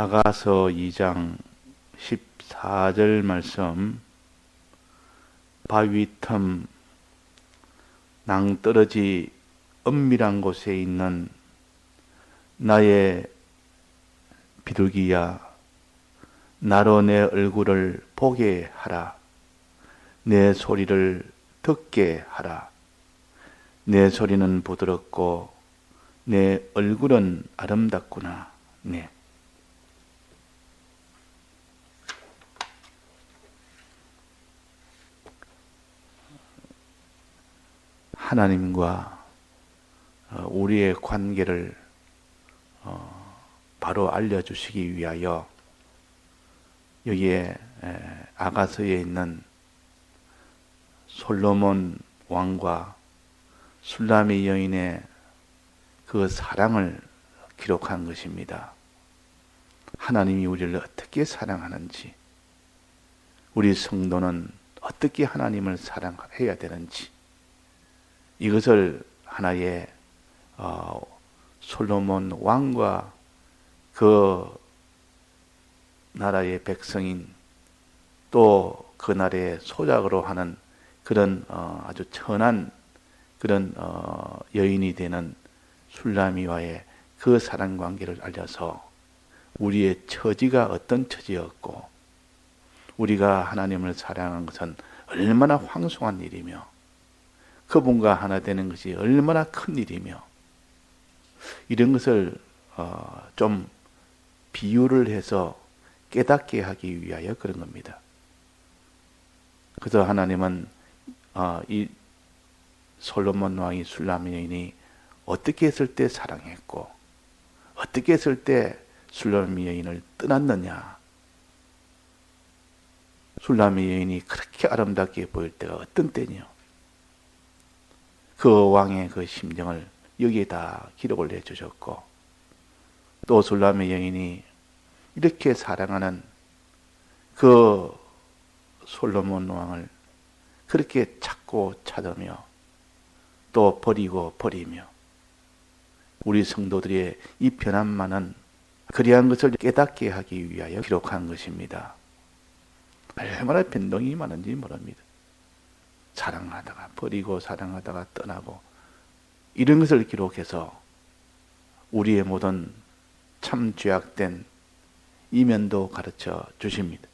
아가서 2장 14절 말씀. 바위 틈 낭떠러지 은밀한 곳에 있는 나의 비둘기야 나로 내 얼굴을 보게 하라. 내 소리를 듣게 하라. 내 소리는 부드럽고 내 얼굴은 아름답구나. 네. 하나님과 어, 우리의 관계를 어, 바로 알려주시기 위하여 여기에 아가서에 있는 솔로몬 왕과 술라미 여인의 그 사랑을 기록한 것입니다. 하나님이 우리를 어떻게 사랑하는지, 우리 성도는 어떻게 하나님을 사랑해야 되는지, 이것을 하나의 어, 솔로몬 왕과 그 나라의 백성인 또 그 나라의 소작으로 하는 그런 어, 아주 천한 그런 어, 여인이 되는 술라미와의 그 사랑 관계를 알려서 우리의 처지가 어떤 처지였고 우리가 하나님을 사랑한 것은 얼마나 황송한 일이며 그분과 하나 되는 것이 얼마나 큰 일이며 이런 것을 어, 좀 비유를 해서 깨닫게 하기 위하여 그런 겁니다. 그래서 하나님은 어, 이 솔로몬 왕이 술라미 여인이 어떻게 했을 때 사랑했고 어떻게 했을 때 술라미 여인을 떠났느냐 술라미 여인이 그렇게 아름답게 보일 때가 어떤 때냐 그 왕의 그 심정을 여기에 다 기록을 해 주셨고 또 술람의 여인이 이렇게 사랑하는 그 솔로몬 왕을 그렇게 찾고 찾으며 또 버리고 버리며 우리 성도들의 이 변함만은 그리한 것을 깨닫게 하기 위하여 기록한 것입니다. 얼마나 변동이 많은지 모릅니다. 사랑하다가 버리고 사랑하다가 떠나고 이런 것을 기록해서 우리의 모든 참 죄악된 이면도 가르쳐 주십니다.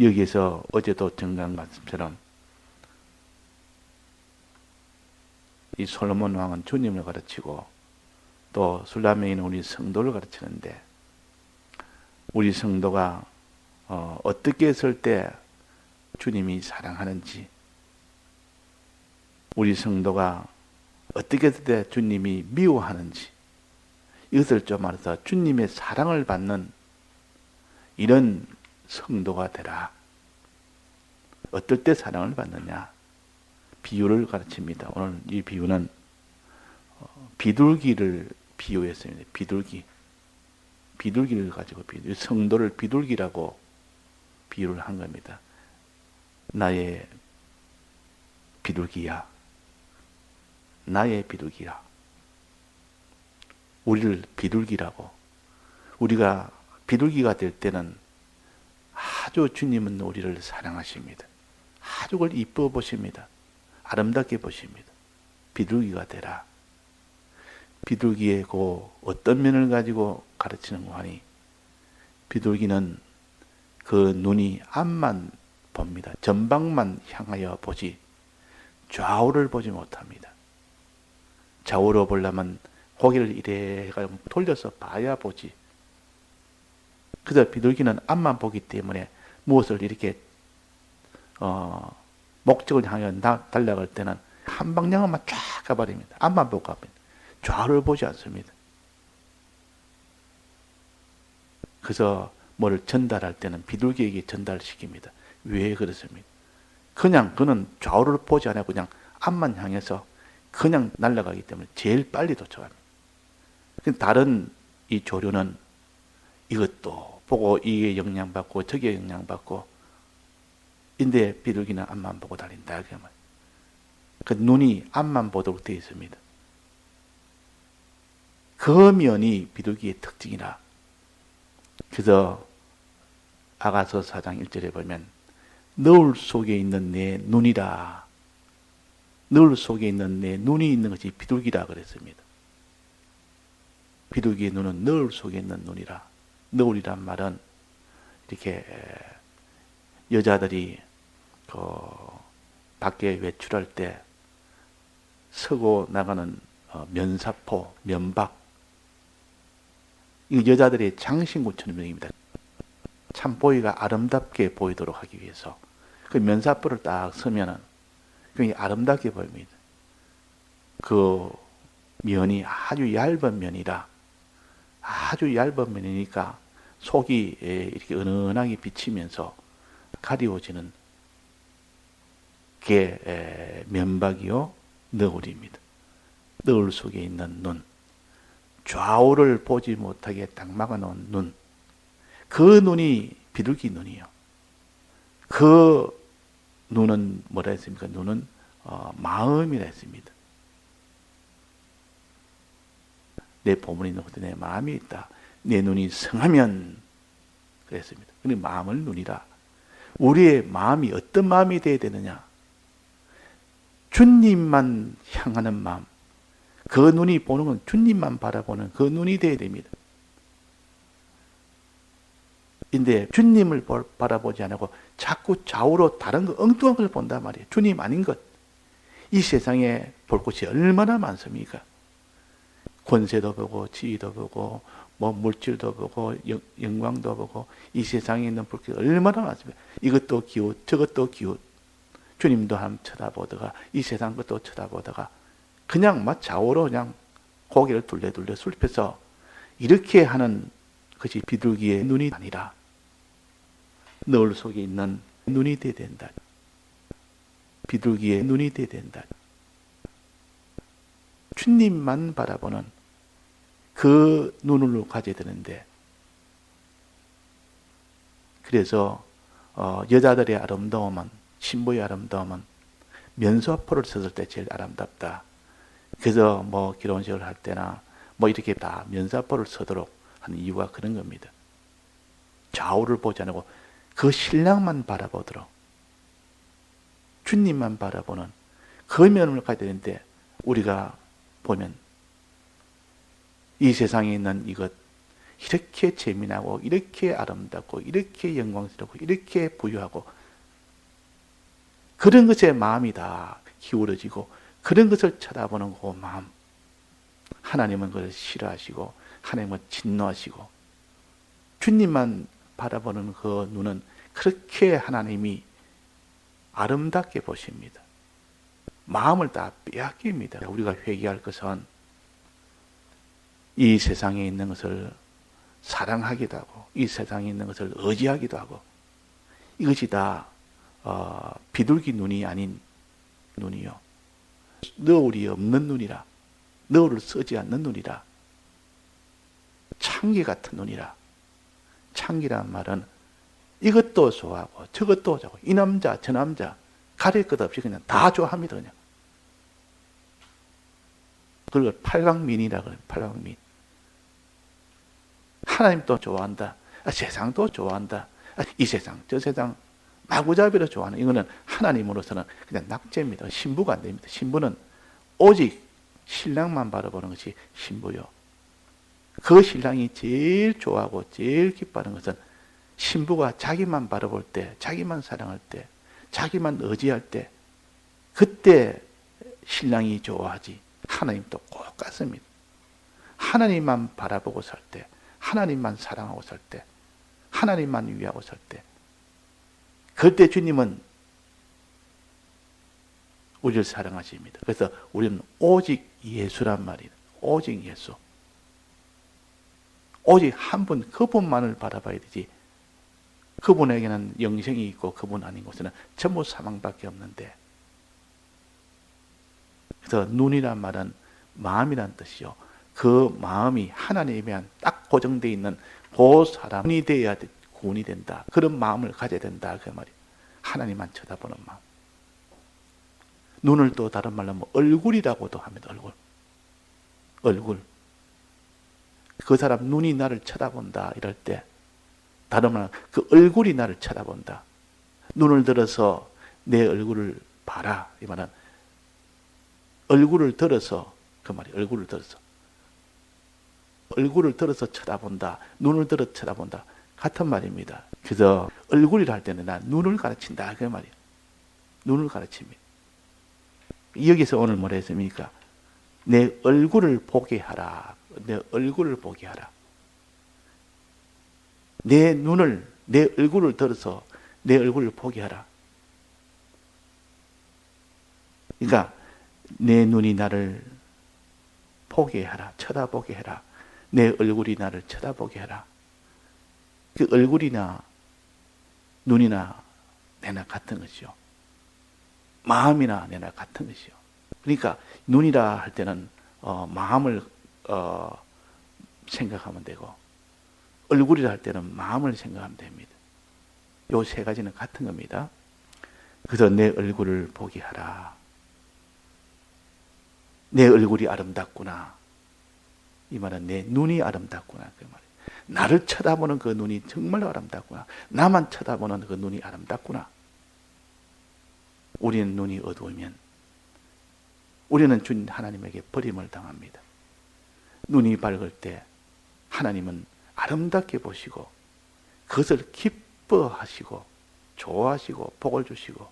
여기서 어제도 정강 말씀처럼 이 솔로몬 왕은 주님을 가르치고 또 술라메인은 우리 성도를 가르치는데 우리 성도가 어, 어떻게 했을 때 주님이 사랑하는지, 우리 성도가 어떻게 때 주님이 미워하는지, 이것을 좀 알아서 주님의 사랑을 받는 이런 성도가 되라. 어떨 때 사랑을 받느냐? 비유를 가르칩니다. 오늘 이 비유는 어, 비둘기를 비유했습니다. 비둘기. 비둘기를 가지고 비둘, 성도를 비둘기라고 비유를 한 겁니다. 나의 비둘기야. 나의 비둘기야. 우리를 비둘기라고. 우리가 비둘기가 될 때는 아주 주님은 우리를 사랑하십니다. 아주 그걸 이뻐 보십니다. 아름답게 보십니다. 비둘기가 되라. 비둘기의 그 어떤 면을 가지고 가르치는 거 하니 비둘기는 그 눈이 앞만 봅니다. 전방만 향하여 보지 좌우를 보지 못합니다. 좌우로 보려면 고개를 이래 돌려서 봐야 보지. 그래서 비둘기는 앞만 보기 때문에 무엇을 이렇게 어, 목적을 향해 달려갈 때는 한 방향만 쫙 가버립니다. 앞만 보고 갑니다. 좌우를 보지 않습니다. 그래서 뭘 전달할 때는 비둘기에게 전달시킵니다. 왜 그렇습니까? 그냥 그는 좌우를 보지 않고 그냥 앞만 향해서 그냥 날아가기 때문에 제일 빨리 도착합니다. 다른 이 조류는 이것도 보고 이게 영향받고 저게 영향받고 인데 비둘기는 앞만 보고 달린다. 그 눈이 앞만 보도록 되어 있습니다. 그 면이 비둘기의 특징이라. 그래서 아가서 4장 1절에 보면 너울 속에 있는 내 눈이라. 너울 속에 있는 내 눈이 있는 것이 비둘기라 그랬습니다. 비둘기의 눈은 너울 속에 있는 눈이라. 너울이란 말은 이렇게 여자들이 그 밖에 외출할 때 서고 나가는 어, 면사포, 면박. 이 여자들의 장신구처럼 명입니다. 참 보이가 아름답게 보이도록 하기 위해서 그 면사포를 딱 서면은 굉장히 아름답게 보입니다. 그 면이 아주 얇은 면이라 아주 얇은 면이니까 속이 이렇게 은은하게 비치면서 가리워지는 게 면박이요 너울입니다. 너울 속에 있는 눈, 좌우를 보지 못하게 딱 막아놓은 눈, 그 눈이 비둘기 눈이요. 그 눈은 뭐라 했습니까? 눈은 어, 마음이라 했습니다. 내 보물이 있는 곳에 내 마음이 있다. 내 눈이 성하면 그랬습니다. 근데 마음을 눈이라. 우리의 마음이 어떤 마음이 되어야 되느냐? 주님만 향하는 마음. 그 눈이 보는 건 주님만 바라보는 그 눈이 되어야 됩니다. 근데 주님을 바라보지 않고 자꾸 좌우로 다른 거 엉뚱한 걸 본단 말이에요. 주님 아닌 것. 이 세상에 볼 곳이 얼마나 많습니까? 권세도 보고 지위도 보고 뭐 물질도 보고 영, 광도 보고 이 세상에 있는 볼게 얼마나 많습니까? 이것도 기웃 저것도 기웃 주님도 한 쳐다보다가 이 세상 것도 쳐다보다가 그냥 막 좌우로 그냥 고개를 둘레둘레 술펴서 이렇게 하는 것이 비둘기의 눈이 아니라 너울 속에 있는 눈이 돼야 된다. 비둘기의 눈이 돼야 된다. 주님만 바라보는 그 눈으로 가져야 되는데 그래서 어, 여자들의 아름다움은 신부의 아름다움은 면소포를 썼을 때 제일 아름답다. 그래서 뭐 결혼식을 할 때나 뭐 이렇게 다 면사포를 서도록 하는 이유가 그런 겁니다. 좌우를 보지 않고 그 신랑만 바라보도록 주님만 바라보는 그 면을 가야 되는데 우리가 보면 이 세상에 있는 이것 이렇게 재미나고 이렇게 아름답고 이렇게 영광스럽고 이렇게 부유하고 그런 것에 마음이 다 기울어지고 그런 것을 쳐다보는 그 마음 하나님은 그걸 싫어하시고 하나님은 진노하시고 주님만 바라보는 그 눈은 그렇게 하나님이 아름답게 보십니다. 마음을 다 빼앗깁니다. 우리가 회개할 것은 이 세상에 있는 것을 사랑하기도 하고 이 세상에 있는 것을 의지하기도 하고 이것이 다 어, 비둘기 눈이 아닌 눈이요. 너울이 없는 눈이라 너울을 쓰지 않는 눈이라 창기 같은 눈이라 창기란 말은 이것도 좋아하고 저것도 좋아하고 이 남자 저 남자 가릴 것 없이 그냥 다 좋아합니다 그냥. 그걸 팔강민이라 그래요 팔강민. 하나님도 좋아한다. 아, 세상도 좋아한다. 아, 이 세상 저 세상 마구잡이로 좋아하는 이거는 하나님으로서는 그냥 낙제입니다. 신부가 안 됩니다. 신부는 오직 신랑만 바라보는 것이 신부요. 그 신랑이 제일 좋아하고 제일 기뻐하는 것은 신부가 자기만 바라볼 때, 자기만 사랑할 때, 자기만 의지할 때, 그때 신랑이 좋아하지. 하나님도 꼭 같습니다. 하나님만 바라보고 살 때, 하나님만 사랑하고 살 때, 하나님만 위하고 살 때, 그때 주님은 우리를 사랑하십니다. 그래서 우리는 오직 예수란 말이에요. 오직 예수. 오직 한 분, 그분만을 바라봐야 되지. 그분에게는 영생이 있고 그분 아닌 곳에는 전부 사망밖에 없는데. 그래서 눈이란 말은 마음이란 뜻이요. 그 마음이 하나님에 딱 고정되어 있는 그 사람이 되어야 구원이 된다. 그런 마음을 가져야 된다. 그 말이. 하나님만 쳐다보는 마음. 눈을 또 다른 말로 뭐 얼굴이라고도 합니다. 얼굴. 얼굴. 그 사람 눈이 나를 쳐다본다 이럴 때 다른 말, 그 얼굴이 나를 쳐다본다. 눈을 들어서 내 얼굴을 봐라. 이 말은 얼굴을 들어서 그 말이 얼굴을 들어서 얼굴을 들어서 쳐다본다. 눈을 들어 쳐다본다. 같은 말입니다. 그래서 얼굴이라 할 때는 나 눈을 가르친다. 그 말이에요. 눈을 가르칩니다. 여기서 오늘 뭐라 했습니까? 내 얼굴을 보게 하라. 내 얼굴을 보게 하라. 내 눈을, 내 얼굴을 들어서 내 얼굴을 보게 하라. 그러니까 내 눈이 나를 보게 하라. 쳐다보게 해라. 내 얼굴이 나를 쳐다보게 해라. 그 얼굴이나 눈이나 내나 같은 것이요. 마음이나 내나 같은 것이요. 그러니까 눈이라 할 때는 어, 마음을 어, 생각하면 되고 얼굴이라 할 때는 마음을 생각하면 됩니다. 요 세 가지는 같은 겁니다. 그래서 내 얼굴을 보게 하라. 내 얼굴이 아름답구나. 이 말은 내 눈이 아름답구나. 그 말. 나를 쳐다보는 그 눈이 정말 아름답구나. 나만 쳐다보는 그 눈이 아름답구나. 우리는 눈이 어두우면 우리는 주님 하나님에게 버림을 당합니다. 눈이 밝을 때 하나님은 아름답게 보시고 그것을 기뻐하시고 좋아하시고 복을 주시고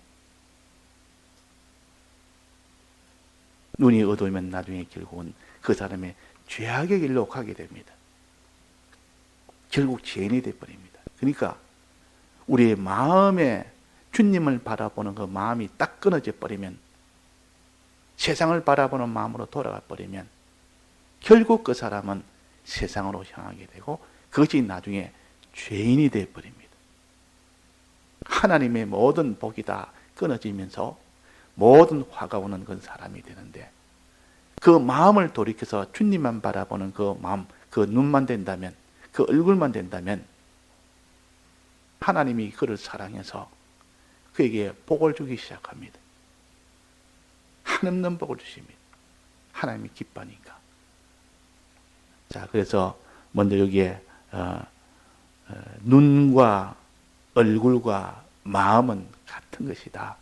눈이 어두우면 나중에 결국은 그 사람의 죄악의 길로 가게 됩니다. 결국 죄인이 되어버립니다. 그러니까 우리의 마음에 주님을 바라보는 그 마음이 딱 끊어져 버리면 세상을 바라보는 마음으로 돌아가 버리면 결국 그 사람은 세상으로 향하게 되고 그것이 나중에 죄인이 되어 버립니다. 하나님의 모든 복이 다 끊어지면서 모든 화가 오는 그 사람이 되는데 그 마음을 돌이켜서 주님만 바라보는 그 마음, 그 눈만 된다면, 그 얼굴만 된다면 하나님이 그를 사랑해서 그에게 복을 주기 시작합니다. 한없는 복을 주십니다. 하나님이 기뻐하니까. 자, 그래서 먼저 여기에 눈과 얼굴과 마음은 같은 것이다.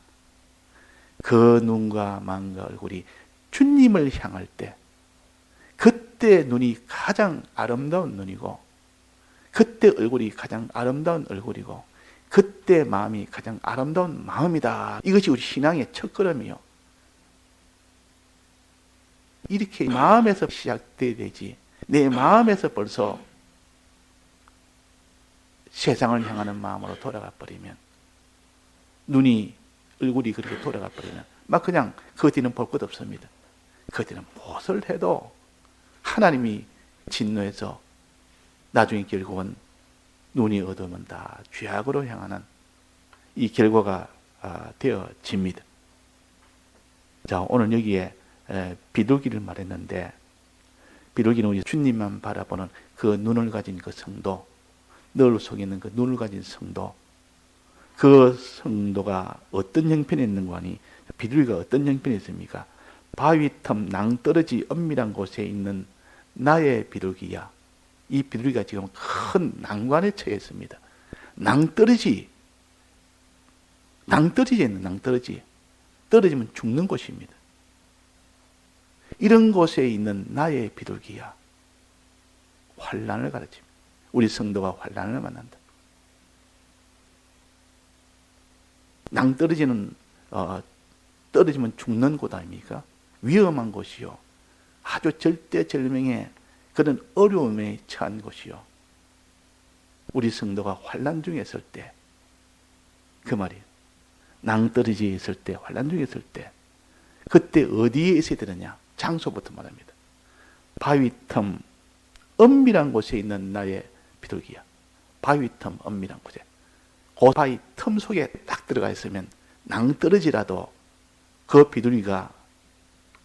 그 눈과 마음과 얼굴이 주님을 향할 때 그때 눈이 가장 아름다운 눈이고 그때 얼굴이 가장 아름다운 얼굴이고 그때 마음이 가장 아름다운 마음이다. 이것이 우리 신앙의 첫걸음이요. 이렇게 마음에서 시작돼야 되지. 내 마음에서 벌써 세상을 향하는 마음으로 돌아가 버리면 눈이 얼굴이 그렇게 돌아가 버리면 막 그냥 그 뒤는 볼 것 없습니다. 그 뒤는 무엇을 해도 하나님이 진노해서 나중에 결국은 눈이 어두우면 다 죄악으로 향하는 이 결과가 아, 되어집니다. 자, 오늘 여기에 비둘기를 말했는데 비둘기는 우리 주님만 바라보는 그 눈을 가진 그 성도, 늘 속에 있는 그 눈을 가진 성도, 그 성도가 어떤 형편에 있는가 하니 비둘기가 어떤 형편에 있습니까? 바위 틈 낭떠러지 엄밀한 곳에 있는 나의 비둘기야. 이 비둘기가 지금 큰 난관에 처해 있습니다. 낭떠러지, 낭떠러지에 있는 낭떠러지. 떨어지면 죽는 곳입니다. 이런 곳에 있는 나의 비둘기야. 환란을 가르칩니다. 우리 성도가 환란을 만난다. 낭떠러지는 어, 떨어지면 죽는 곳 아닙니까? 위험한 곳이요. 아주 절대절명의 그런 어려움에 처한 곳이요. 우리 성도가 환란 중에 있을 때, 그 말이에요. 낭떠러지에 있을 때, 환란 중에 있을 때, 그때 어디에 있어야 되느냐? 장소부터 말합니다. 바위 틈, 엄밀한 곳에 있는 나의 비둘기야. 바위 틈, 엄밀한 곳에. 그 바위 틈 속에 딱 들어가 있으면 낭떠러지라도 그 비둘기가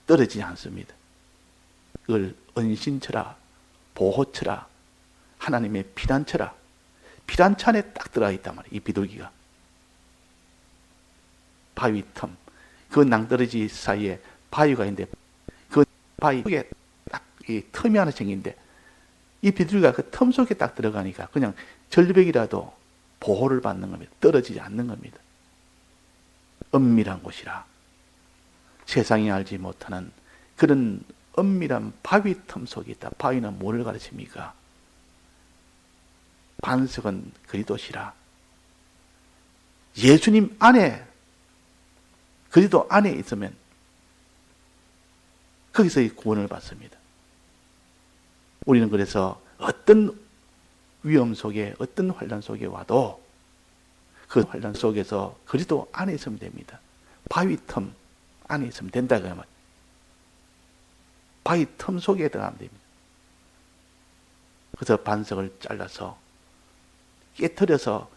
떨어지지 않습니다. 그걸 은신처라, 보호처라, 하나님의 피난처라, 피난처 안에 딱 들어가 있단 말이에요. 이 비둘기가. 바위 틈. 그 낭떠러지 사이에 바위가 있는데 그 바위 속에 딱 이 틈이 하나 생긴데 이 비둘기가 그 틈 속에 딱 들어가니까 그냥 절벽이라도 보호를 받는 겁니다. 떨어지지 않는 겁니다. 은밀한 곳이라 세상이 알지 못하는 그런 은밀한 바위 틈 속에 있다. 바위는 뭐를 가르칩니까? 반석은 그리도시라. 예수님 안에 그리도 안에 있으면 거기서 이 구원을 받습니다. 우리는 그래서 어떤 위험 속에 어떤 환란 속에 와도 그 환란 속에서 그리도 안에 있으면 됩니다. 바위 틈 안에 있으면 된다 그러면 바위 틈 속에 들어가면 됩니다. 그래서 반석을 잘라서 깨뜨려서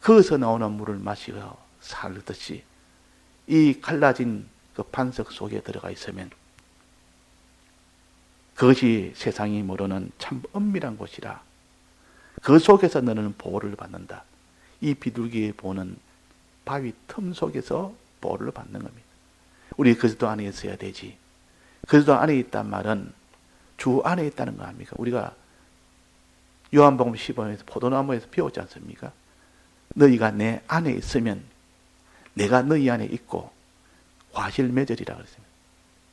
거기서 나오는 물을 마시고 살듯이 이 갈라진 그 반석 속에 들어가 있으면 그것이 세상이 모르는 참 은밀한 곳이라 그 속에서 너는 보호를 받는다. 이 비둘기의 보는 바위 틈 속에서 보호를 받는 겁니다. 우리 그리스도 안에 있어야 되지. 그리스도 안에 있단 말은 주 안에 있다는 거 아닙니까? 우리가 요한복음 15에서 포도나무에서 배웠지 않습니까? 너희가 내 안에 있으면 내가 너희 안에 있고 과실매절이라 그랬습니다.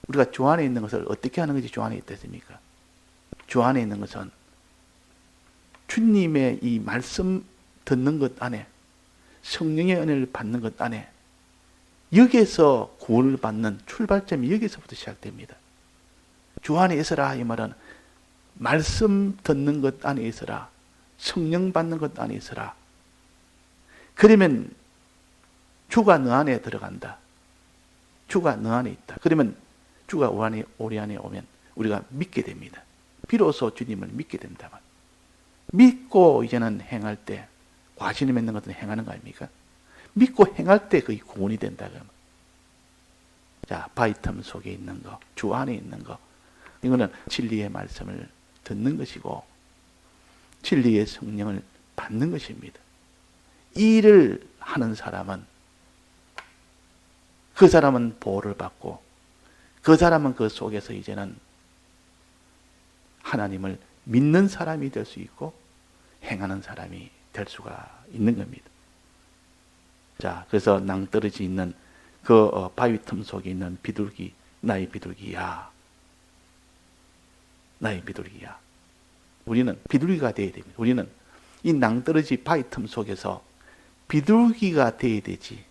우리가 주 안에 있는 것을 어떻게 하는 것이 주 안에 있겠습니까? 주 안에 있는 것은 주님의 이 말씀 듣는 것 안에 성령의 은혜를 받는 것 안에 여기에서 구원을 받는 출발점이 여기서부터 시작됩니다. 주 안에 있어라 이 말은 말씀 듣는 것 안에 있어라. 성령 받는 것 안에 있어라. 그러면 주가 너 안에 들어간다. 주가 너 안에 있다. 그러면 주가 우리 안에, 오면 우리가 믿게 됩니다. 비로소 주님을 믿게 된다면. 믿고 이제는 행할 때, 과신을 맺는 것은 행하는 거 아닙니까? 믿고 행할 때 그게 구원이 된다. 그러면. 자, 바이텀 속에 있는 거, 주 안에 있는 거. 이거는 진리의 말씀을 듣는 것이고, 진리의 성령을 받는 것입니다. 이 일을 하는 사람은 그 사람은 보호를 받고 그 사람은 그 속에서 이제는 하나님을 믿는 사람이 될 수 있고 행하는 사람이 될 수가 있는 겁니다. 자, 그래서 낭떠러지 있는 그 어, 바위 틈 속에 있는 비둘기, 나의 비둘기야. 나의 비둘기야. 우리는 비둘기가 되어야 됩니다. 우리는 이 낭떠러지 바위 틈 속에서 비둘기가 되어야 되지.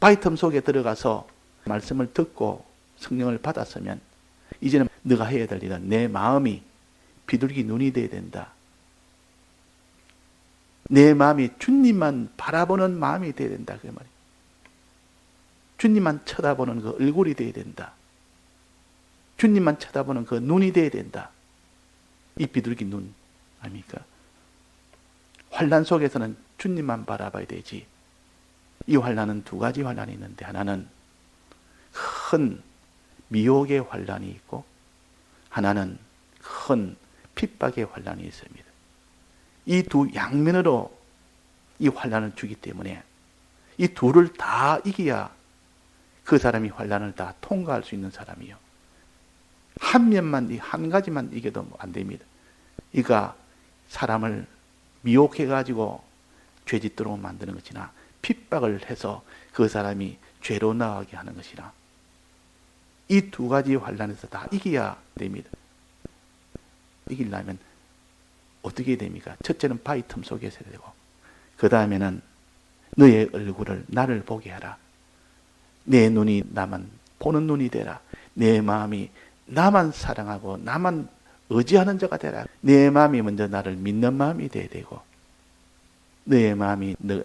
바위 틈 속에 들어가서 말씀을 듣고 성령을 받았으면 이제는 네가 해야 될 일은 내 마음이 비둘기 눈이 되어야 된다. 내 마음이 주님만 바라보는 마음이 되어야 된다. 그 말이에요. 주님만 쳐다보는 그 얼굴이 되어야 된다. 주님만 쳐다보는 그 눈이 되어야 된다. 이 비둘기 눈 아닙니까? 환란 속에서는 주님만 바라봐야 되지. 이 환란은 두 가지 환란이 있는데 하나는 큰 미혹의 환란이 있고 하나는 큰 핍박의 환란이 있습니다. 이 두 양면으로 이 환란을 주기 때문에 이 둘을 다 이겨야 그 사람이 환란을 다 통과할 수 있는 사람이요. 한 면만 이한 가지만 이겨도 안 됩니다. 이가 사람을 미혹해 가지고 죄짓도록 만드는 것이나 핍박을 해서 그 사람이 죄로 나가게 하는 것이나 이 두 가지 환란에서 다 이겨야 됩니다. 이기려면 어떻게 됩니까? 첫째는 바위 틈 속에 있어야 되고 그 다음에는 너의 얼굴을 나를 보게 하라. 내 눈이 나만 보는 눈이 되라. 내 마음이 나만 사랑하고 나만 의지하는 자가 되라. 내 마음이 먼저 나를 믿는 마음이 돼야 되고 너의 마음이 너,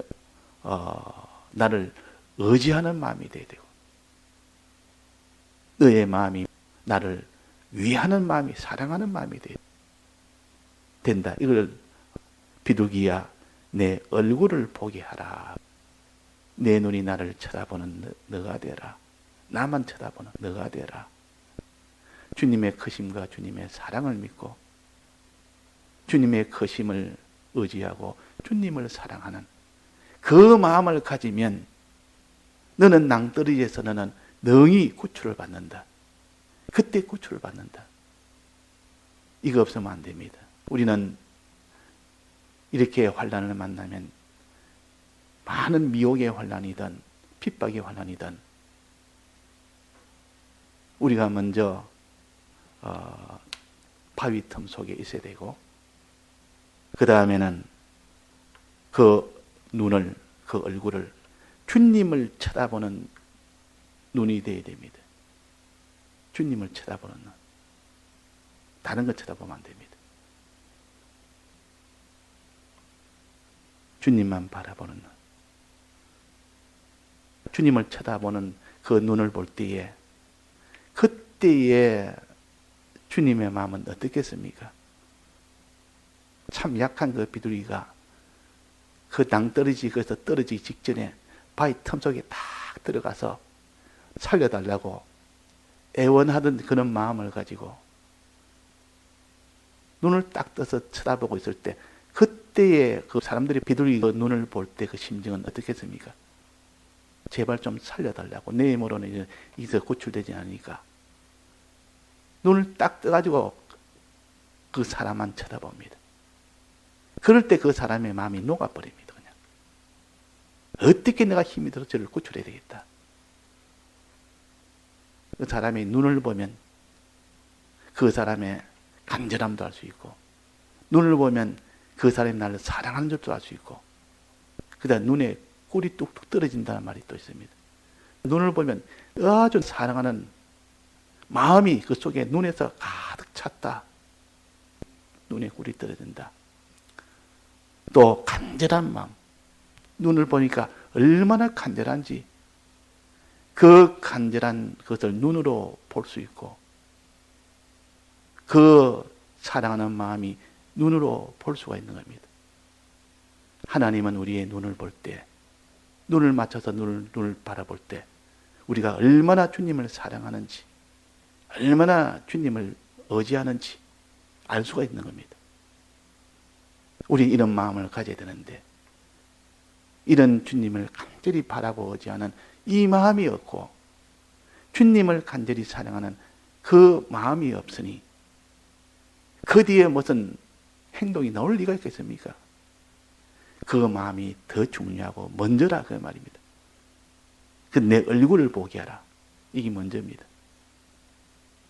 어, 나를 의지하는 마음이 돼야 되고 너의 마음이 나를 위하는 마음이 사랑하는 마음이 된다. 이걸 비둘기야 내 얼굴을 보게 하라. 내 눈이 나를 쳐다보는 너 가 되라. 나만 쳐다보는 너가 되라. 주님의 크심과 주님의 사랑을 믿고 주님의 크심을 의지하고 주님을 사랑하는 그 마음을 가지면 너는 낭떠러지에서 너는 능히 구출을 받는다. 그때 구출을 받는다. 이거 없으면 안 됩니다. 우리는 이렇게 환란을 만나면 많은 미혹의 환란이든 핍박의 환란이든 우리가 먼저 어, 바위 틈 속에 있어야 되고 그 다음에는 그 눈을 그 얼굴을 주님을 쳐다보는 눈이 되어야 됩니다. 주님을 쳐다보는 눈. 다른 거 쳐다보면 안 됩니다. 주님만 바라보는 눈. 주님을 쳐다보는 그 눈을 볼 때에 그때에 주님의 마음은 어떻겠습니까? 참 약한 그 비둘기가 그 낭떠러지 그래서 떨어지기 직전에 바위 틈 속에 딱 들어가서 살려달라고 애원하던 그런 마음을 가지고 눈을 딱 떠서 쳐다보고 있을 때 그때에 그 사람들이 비둘기 그 눈을 볼 때 그 심정은 어떻겠습니까? 제발 좀 살려달라고 내 힘으로는 이제 이제 구출되지 않으니까 눈을 딱 떠가지고 그 사람만 쳐다봅니다. 그럴 때 그 사람의 마음이 녹아버립니다. 그냥 어떻게 내가 힘이 들어 저를 구출해야 되겠다. 그 사람의 눈을 보면 그 사람의 간절함도 알 수 있고 눈을 보면 그 사람이 나를 사랑하는 줄도 알 수 있고 그다음 눈에 꿀이 뚝뚝 떨어진다는 말이 또 있습니다. 눈을 보면 아주 사랑하는 마음이 그 속에 눈에서 가득 찼다. 눈에 꿀이 떨어진다. 또 간절한 마음. 눈을 보니까 얼마나 간절한지 그 간절한 것을 눈으로 볼 수 있고 그 사랑하는 마음이 눈으로 볼 수가 있는 겁니다. 하나님은 우리의 눈을 볼 때, 눈을 맞춰서 눈을, 눈을 바라볼 때, 우리가 얼마나 주님을 사랑하는지, 얼마나 주님을 의지하는지 알 수가 있는 겁니다. 우리 이런 마음을 가져야 되는데, 이런 주님을 간절히 바라고 의지하는 이 마음이 없고, 주님을 간절히 사랑하는 그 마음이 없으니, 그 뒤에 무슨 행동이 나올 리가 있겠습니까? 그 마음이 더 중요하고 먼저라 그 말입니다. 그 내 얼굴을 보게 하라. 이게 먼저입니다.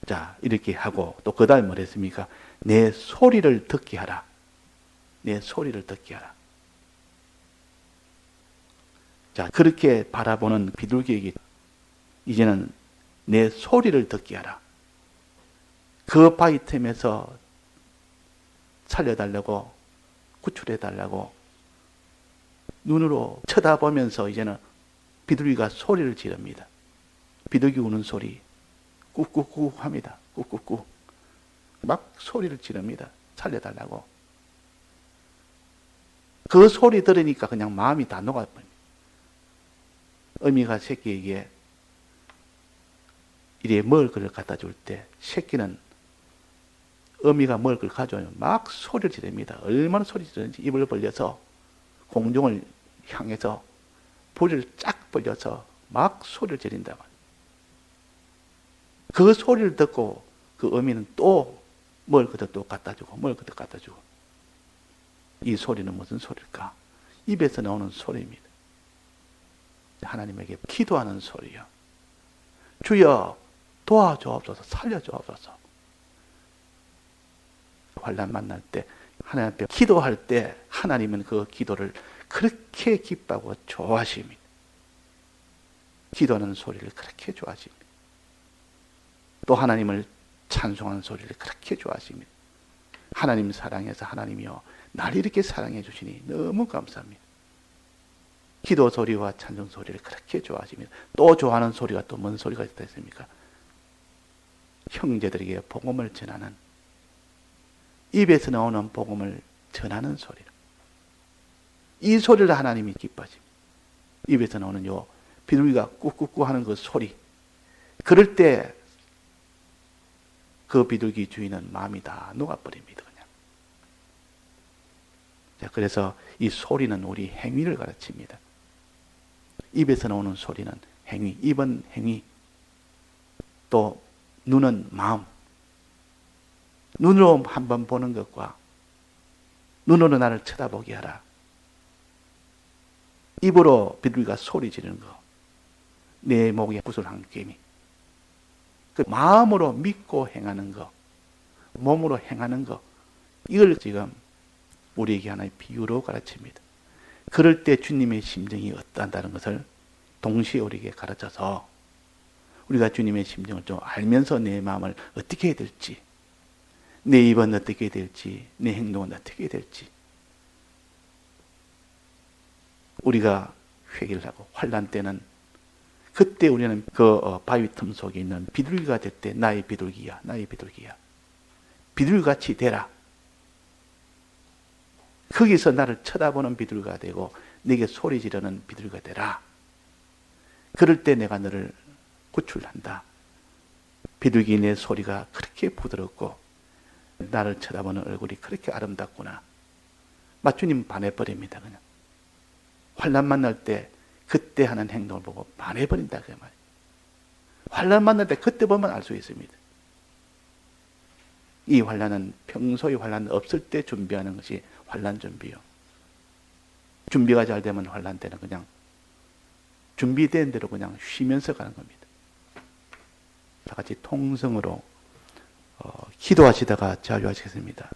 자, 이렇게 하고 또 그 다음에 뭘 했습니까? 내 소리를 듣게 하라. 내 소리를 듣게 하라. 자, 그렇게 바라보는 비둘기에게 이제는 내 소리를 듣게 하라. 그 바위 틈에서 살려달라고 구출해달라고 눈으로 쳐다보면서 이제는 비둘기가 소리를 지릅니다. 비둘기 우는 소리 꾹꾹꾹 합니다. 꾹꾹꾹 막 소리를 지릅니다. 살려달라고. 그 소리 들으니까 그냥 마음이 다 녹아버립니다. 어미가 새끼에게 이래 먹을 것을 갖다 줄 때 새끼는 어미가 먹을 걸 가져오면 막 소리를 지릅니다. 얼마나 소리 지르는지 입을 벌려서 공중을 향해서 볼을 쫙 벌려서 막 소리를 지른다. 그 소리를 듣고 그 어미는 또 먹을 것도 또 갖다 주고 먹을 것도 갖다 주고 이 소리는 무슨 소리일까? 입에서 나오는 소리입니다. 하나님에게 기도하는 소리요. 주여 도와주옵소서 살려주옵소서. 환란 만날 때 하나님 앞에 기도할 때 하나님은 그 기도를 그렇게 기뻐하고 좋아하십니다. 기도하는 소리를 그렇게 좋아하십니다. 또 하나님을 찬송하는 소리를 그렇게 좋아하십니다. 하나님 사랑해서 하나님이요 날 이렇게 사랑해 주시니 너무 감사합니다. 기도 소리와 찬송 소리를 그렇게 좋아하십니다. 또 좋아하는 소리가 또 뭔 소리가 있다 했습니까? 형제들에게 복음을 전하는 입에서 나오는 복음을 전하는 소리. 이 소리를 하나님이 기뻐하십니다. 입에서 나오는 요 비둘기가 꾹꾹꾹 하는 그 소리. 그럴 때 그 비둘기 주인은 마음이 다 녹아버립니다. 그냥. 자, 그래서 이 소리는 우리 행위를 가르칩니다. 입에서 나오는 소리는 행위, 입은 행위, 또 눈은 마음, 눈으로 한번 보는 것과 눈으로 나를 쳐다보게 하라. 입으로 비둘기가 소리 지르는 거. 내 목에 구슬 한 개미. 그 마음으로 믿고 행하는 거. 몸으로 행하는 거. 이걸 지금 우리에게 하나의 비유로 가르칩니다. 그럴 때 주님의 심정이 어떠한다는 것을 동시에 우리에게 가르쳐서 우리가 주님의 심정을 좀 알면서 내 마음을 어떻게 해야 될지, 내 입은 어떻게 해야 될지, 내 행동은 어떻게 해야 될지, 우리가 회개를 하고 환란 때는 그때 우리는 그 어, 바위 틈 속에 있는 비둘기가 될 때 나의 비둘기야, 나의 비둘기야. 비둘기같이 되라. 거기서 나를 쳐다보는 비둘기가 되고 내게 소리 지르는 비둘기가 되라. 그럴 때 내가 너를 구출한다. 비둘기 내 소리가 그렇게 부드럽고 나를 쳐다보는 얼굴이 그렇게 아름답구나. 맞주님 반해버립니다. 그냥. 환란 만날 때 그때 하는 행동을 보고 반해버린다 그 말이에요. 환란 만날 때 그때 보면 알 수 있습니다. 이 환란은 평소에 환란 없을 때 준비하는 것이 환란 준비요. 준비가 잘 되면 환란 때는 그냥 준비된 대로 그냥 쉬면서 가는 겁니다. 다 같이 통성으로 어, 기도하시다가 자유하시겠습니다.